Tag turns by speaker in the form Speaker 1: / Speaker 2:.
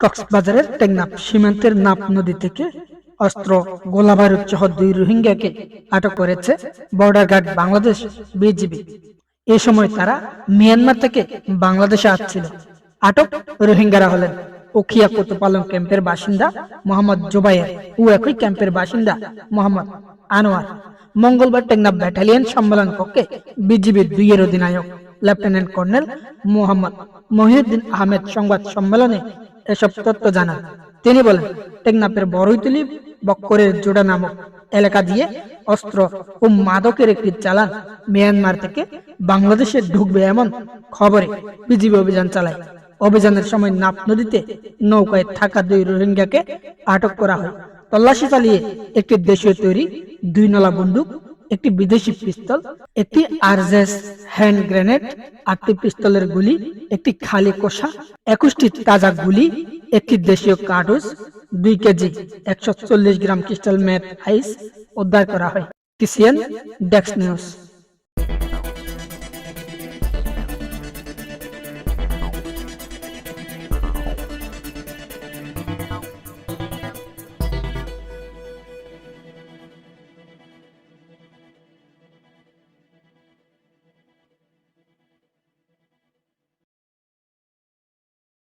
Speaker 1: কক্সবাজারের টেকনাফ সীমান্তের নাপ নদী থেকে অস্ত্র গোলাবারুদ সহ দুই রোহিঙ্গাকে আটক করেছে বর্ডার গার্ড বাংলাদেশ বিজিবি। এ সময় তারা মিয়ানমার থেকে বাংলাদেশে আসছিল। আটক রোহিঙ্গারা হলেন ওখিয়া কোতপালং ক্যাম্পের বাসিন্দা মোহাম্মদ জোবাইর ও একই ক্যাম্পের বাসিন্দা মোহাম্মদ আনোয়ার। মঙ্গলবার টেকনাফ ব্যাটালিয়ন সম্মেলন কক্ষে বিজিবির দুইয়ের অধিনায়ক লেফটেন্যান্ট কর্নেল মোহাম্মদ মহিউদ্দিন আহমেদ সংবাদ সম্মেলনে এসব তথ্য জানান তিনি বলেন, টেকনাফের বড়ইতলি বক্করের জোড়া নামক এলাকা দিয়ে অস্ত্র ও মাদকের একটি চালান মিয়ানমার থেকে বাংলাদেশে ঢুকবে এমন খবরে বিজিবি অভিযান চালায়। অভিযানের সময় নাপ নদীতে নৌকায় থাকা দুই রোহিঙ্গাকে আটক করা হয়। তল্লাশি চালিয়ে একটি দেশীয় তৈরি দুই নলা বন্দুক একটি বিদেশি পিস্তল, একটি আরজেস হ্যান্ড গ্রেনেড, আটটি পিস্তলের গুলি, একটি খালি কোষা, একুশটি তাজা গুলি, একটি দেশীয় কার্টুজ, দুই কেজি একশো চল্লিশ গ্রাম ক্রিস্টাল ম্যাথ আইস উদ্ধার করা হয়। টিসিএন, ডেক্স নিউজ।